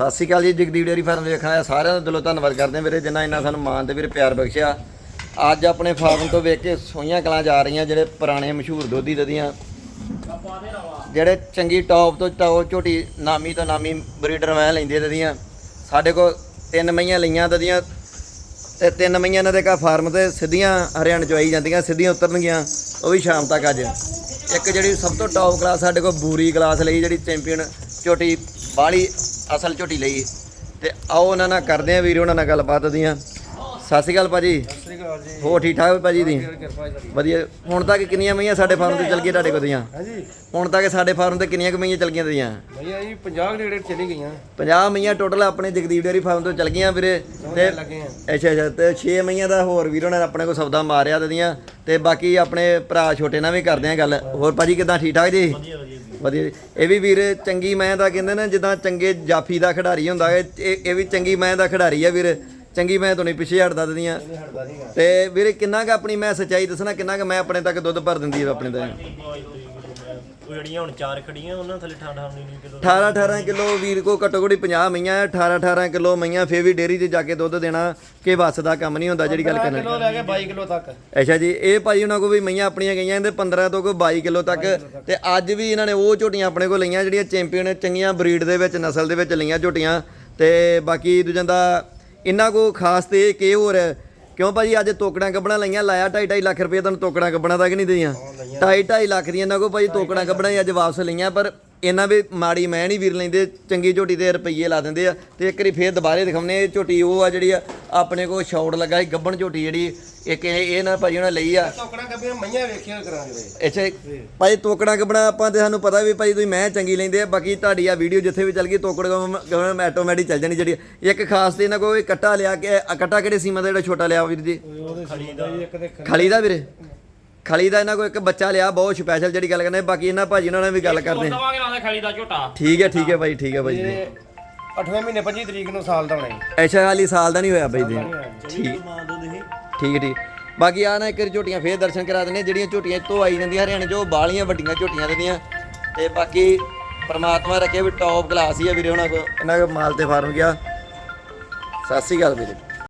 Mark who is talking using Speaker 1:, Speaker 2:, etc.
Speaker 1: ਸਤਿ ਸ਼੍ਰੀ ਅਕਾਲ ਜੀ, Jagdeep dairy farm ਦੇ ਆਇਆ ਸਾਰਿਆਂ ਦਾ ਦਿਲੋਂ ਧੰਨਵਾਦ ਕਰਦੇ ਹਾਂ ਵੀਰੇ, ਜਿਨ੍ਹਾਂ ਇਹਨਾਂ ਸਾਨੂੰ ਮਾਣ ਤੇ ਵੀਰੇ ਪਿਆਰ ਬਖਸ਼ਿਆ। ਅੱਜ ਆਪਣੇ ਫਾਰਮ ਤੋਂ ਵੇਖ ਕੇ ਸੋਈਆਂ ਕਲਾਂ ਜਾ ਰਹੀਆਂ, ਜਿਹੜੇ ਪੁਰਾਣੇ ਮਸ਼ਹੂਰ ਦੋਧੀ ਦਦੀਆਂ। ਜਿਹੜੇ ਚੰਗੀ ਟੌਪ ਤੋਂ ਟੌਪ ਝੋਟੀ, ਨਾਮੀ ਤੋਂ ਨਾਮੀ ਬਰੀਡਰ ਮੈਂ ਲੈਂਦੇ ਦਦੀਆਂ। ਸਾਡੇ ਕੋਲ ਤਿੰਨ ਮਈਆਂ ਲਈਆਂ ਦਦੀਆਂ। ਤੇ ਤਿੰਨ ਮਈਆਂ ਇਹਨਾਂ ਦੇ ਘਰ ਫਾਰਮ ਤੇ ਸਿੱਧੀਆਂ ਹਰਿਆਣ ਚਵਾਈ ਜਾਂਦੀਆਂ, ਸਿੱਧੀਆਂ ਉਤਰਨਗੀਆਂ। ਉਹ ਵੀ ਸ਼ਾਮ ਤੱਕ ਅੱਜ। ਇੱਕ ਜਿਹੜੀ ਸਭ ਤੋਂ ਟੌਪ ਕਲਾਸ ਸਾਡੇ ਕੋਲ ਬੂਰੀ ਕਲਾਸ ਲਈ ਜਿਹੜੀ ਚੈਂਪੀਅਨ ਝੋਟੀ, ਬਾਹਲੀ ਅਸਲ ਝੋਟੀ ਲਈ। ਤੇ ਆਓ ਉਹਨਾਂ ਨਾਲ ਕਰਦੇ ਆ ਵੀਰ ਉਹਨਾਂ ਨਾਲ ਗੱਲਬਾਤ ਦੀਆਂ ਸਤਿ ਸ਼੍ਰੀ ਅਕਾਲ ਭਾਜੀ।
Speaker 2: ਸ੍ਰੀ ਅਕਾਲ ਜੀ।
Speaker 1: ਹੋ ਠੀਕ ਠਾਕ ਭਾਜੀ ਦੀ? ਵਧੀਆ। ਹੁਣ ਤੱਕ ਕਿੰਨੀਆਂ ਮਈਆਂ ਸਾਡੇ ਫਾਰਮ ਤੇ ਚੱਲ ਗਈਆਂ ਤੁਹਾਡੇ ਕੋਲ ਦੀਆਂ?
Speaker 2: ਹਾਂਜੀ।
Speaker 1: ਹੁਣ ਤੱਕ ਸਾਡੇ ਫਾਰਮ ਤੇ ਕਿੰਨੀਆਂ ਕੁ ਮਈਆਂ ਚੱਲ ਗਈਆਂ ਦੀਆਂ
Speaker 2: ਭਈਆ ਜੀ 50 ਨੇੜੇ ਚਲੀ ਗਈਆਂ।
Speaker 1: 50 ਮਈਆਂ ਟੋਟਲ ਆਪਣੇ ਜਗਦੀਪ ਡੇਅਰੀ ਫਾਰਮ ਤੋਂ ਚੱਲ ਗਈਆਂ ਵੀਰੇ। ਤੇ ਅੱਛਾ ਅੱਛਾ। ਤੇ 6 ਮਈਆਂ ਦਾ ਹੋਰ ਵੀਰੋਂ ਨੇ ਆਪਣੇ ਕੋਲ ਸੌਦਾ ਮਾਰਿਆ ਦਦੀਆਂ ਤੇ ਬਾਕੀ ਆਪਣੇ ਭਰਾ ਛੋਟੇ ਨਾਲ ਵੀ ਕਰਦੇ ਆ ਗੱਲ। ਹੋਰ ਭਾਜੀ ਕਿਦਾਂ? ਠੀਕ ਠਾਕ ਜੀ? ਵਧੀਆ। ਜੀ। ਇਹ ਵੀ ਵੀਰ ਚੰਗੀ ਮੈਂ ਦਾ ਕਹਿੰਦੇ ਨੇ ਜਿੱਦਾਂ ਚੰਗੇ ਜਾਫੀ ਦਾ ਖਿਡਾਰੀ ਹੁੰਦਾ ਹੈ ਇਹ ਇਹ ਵੀ ਚੰਗੀ ਮੈਂ ਦਾ ਖਿਡਾਰੀ ਆ ਵੀਰ। ਚੰਗੀ ਮੈਂ ਤੋਂ ਨਹੀਂ ਪਿੱਛੇ ਹਟਦਾ ਦਦੀਆਂ ਤੇ ਵੀਰੇ ਕਿੰਨਾ ਕੁ ਆਪਣੀ ਮੈਂ ਸੱਚਾਈ ਦੱਸਣਾ ਕਿੰਨਾ ਕੁ ਮੈਂ ਆਪਣੇ ਤੱਕ ਦੁੱਧ ਭਰ ਦਿੰਦੀ ਹੈ ਆਪਣੇ ਤਾਂ
Speaker 3: ਉਹ ਜਿਹੜੀਆਂ ਹੁਣ ਚਾਰ ਖੜੀਆਂ ਉਹਨਾਂ ਥੱਲੇ ਠਾਠਾ ਨਹੀਂ ਨਹੀਂ ਕਿਲੋ
Speaker 1: 18 18 ਕਿਲੋ ਵੀਰ ਕੋ ਘੱਟੋ ਘੱਟ 50 ਮਈਆਂ 18 18 ਕਿਲੋ ਮਈਆਂ ਫੇਰ ਵੀ ਡੇਰੀ ਤੇ ਜਾ ਕੇ ਦੁੱਧ ਦੇਣਾ ਕਿ ਵੱਸ ਦਾ ਕੰਮ ਨਹੀਂ ਹੁੰਦਾ ਜਿਹੜੀ ਗੱਲ ਕਰਨੀ।
Speaker 2: ਕਿਲੋ ਲੈ ਕੇ 22 ਕਿਲੋ ਤੱਕ।
Speaker 1: ਅੱਛਾ ਜੀ ਇਹ ਭਾਈ ਉਹਨਾਂ ਕੋ ਵੀ ਮਈਆਂ ਆਪਣੀਆਂ ਗਈਆਂ ਇਹਦੇ 15 ਤੋਂ ਕੋਈ 22 ਕਿਲੋ ਤੱਕ। ਤੇ ਅੱਜ ਵੀ ਇਹਨਾਂ ਨੇ ਉਹ ਝੋਟੀਆਂ ਆਪਣੇ ਕੋਲ ਲਈਆਂ ਜਿਹੜੀਆਂ ਚੈਂਪੀਅਨ ਚੰਗੀਆਂ ਬਰੀਡ ਦੇ ਵਿੱਚ ਨਸਲ ਦੇ ਵਿੱਚ ਲਈਆਂ ਝੋਟੀਆਂ। ਤੇ ਬਾਕੀ ਦੂਜਿਆਂ ਦਾ ਇਹਨਾਂ ਕੋ ਖਾਸ ਤੇ ਇਹ ਕਿ ਹੋਰ ਹੈ, ਕਿਉਂ ਭਾਜੀ ਅੱਜ ਤੋਕੜਾਂ ਕੱਢਣਾ ਲਈਆਂ ਲਾਇਆ 2.5 ਲੱਖ ਰੁਪਏ ਤੁਹਾਨੂੰ ਤੋਕੜਾਂ ਕੱਢਣਾ ਤੱਕ ਨਹੀਂ ਦਈਆਂ? 2.5 ਲੱਖ ਦੀਆਂ ਇਹਨਾਂ ਕੋ ਭਾਜੀ ਤੋਕੜਾਂ ਕੱਢਣਾ ਹੀ ਅੱਜ ਵਾਪਸ ਲਈਆਂ ਪਰ ਇਹਨਾਂ ਵੀ ਮਾੜੀ ਮੈਂ ਨਹੀਂ ਵੀਰ ਲੈਂਦੇ ਚੰਗੀ ਝੋਟੀ ਤੇ ਰੁਪਈਏ ਲਾ ਦਿੰਦੇ ਆ। ਤੇ ਇੱਕ ਵਾਰੀ ਫੇਰ ਦੁਬਾਰੇ ਦਿਖਾਉਨੇ ਝੋਟੀ ਉਹ ਆ ਜਿਹੜੀ ਆ ਆਪਣੇ ਕੋਲ ਸ਼ੌਟ ਲੱਗਾ ਸੀ ਗੱਬਣ ਝੋਟੀ ਜਿਹੜੀ ਇੱਕ ਇਹ ਇਹ ਨਾ ਭਾਜੀ ਉਹਨਾਂ ਲਈ ਆ।
Speaker 2: ਟੋਕੜਾ ਕੱਪੀਆਂ ਮਈਆਂ ਵੇਖਿਆ ਕਰਾਂਗੇ
Speaker 1: ਅੱਛਾ ਭਾਈ ਤੋਕੜਾ ਕੱਬਣਾ ਆਪਾਂ ਤੇ ਸਾਨੂੰ ਪਤਾ ਵੀ ਭਾਈ ਤੁਸੀਂ ਮੈਂ ਚੰਗੀ ਲੈਂਦੇ ਆ ਬਾਕੀ ਤੁਹਾਡੀ ਆ ਵੀਡੀਓ ਜਿੱਥੇ ਵੀ ਚੱਲ ਗਈ ਤੋਕੜਾ ਮੈਂ ਆਟੋਮੈਟਿਕ ਚੱਲ ਜਾਣੀ ਜਿਹੜੀ। ਇੱਕ ਖਾਸ ਤੇ ਇਹਨਾਂ ਕੋਈ ਕੱਟਾ ਲਿਆ ਕਿ ਆਹ ਕੱਟਾ ਕਿਹੜੇ ਸੀਮਾ ਦਾ ਜਿਹੜਾ ਛੋਟਾ ਲਿਆ ਵੀਰ ਜੀ? ਖਲੀ ਦਾ ਵੀਰੇ? ਖਲੀ ਦਾ ਇਹਨਾਂ ਕੋਲ ਇੱਕ ਬੱਚਾ ਲਿਆ ਬਹੁਤ ਸਪੈਸ਼ਲ ਜਿਹੜੀ ਗੱਲ ਕਰਨੇ ਬਾਕੀ ਇਹਨਾਂ ਭਾਜੀ ਉਹਨਾਂ ਨਾਲ ਵੀ ਗੱਲ ਕਰਦੇ। ਆ।
Speaker 4: ਦਵਾਂਗੇ ਲਾਉਂਦਾ ਖਲੀ ਦਾ ਝੋਟਾ।
Speaker 1: ਠੀਕ ਹੈ ਠੀਕ ਹੈ ਭਾਈ ਠੀਕ ਹੈ ਭਾਈ ਜੀ
Speaker 2: ਇਹ 8ਵੇਂ ਮਹੀਨੇ 25 ਤਰੀਕ ਨੂੰ ਸਾਲ ਦਾ ਹੋਣਾ ਜੀ।
Speaker 1: ਅੱਛਾ ਹਾਲੀ ਸਾਲ ਦਾ ਨਹੀਂ ਹੋਇਆ ਭਾਈ ਜੀ।
Speaker 3: ਠੀਕ।
Speaker 1: ਠੀਕ ਠੀਕ। ਬਾਕੀ ਆ ਨਾ ਇੱਕ ਵਾਰੀ ਝੋਟੀਆਂ ਫੇਰ ਦਰਸ਼ਨ ਕਰਾ ਦਿੰਦੇ ਜਿਹੜੀਆਂ ਝੋਟੀਆਂ ਇੱਥੋਂ ਆਈ ਜਾਂਦੀਆਂ ਹਰਿਆਣੇ ਚੋਂ ਬਾਲੀਆਂ ਵੱਡੀਆਂ ਝੋਟੀਆਂ ਦਿੰਦੀਆਂ ਤੇ ਬਾਕੀ ਪ੍ਰਮਾਤਮਾ ਰੱਖੇ ਵੀ ਟੌਪ ਕਲਾਸ ਹੀ ਆ ਵੀਰੇ ਉਹਨਾਂ ਕੋ ਇਹਨਾਂ ਕੋ ਮਾਲ ਤੇ ਫਾਰਮ ਗਿਆ। ਸਤਿ ਸ੍ਰੀ ਅਕਾਲ ਵੀਰੇ।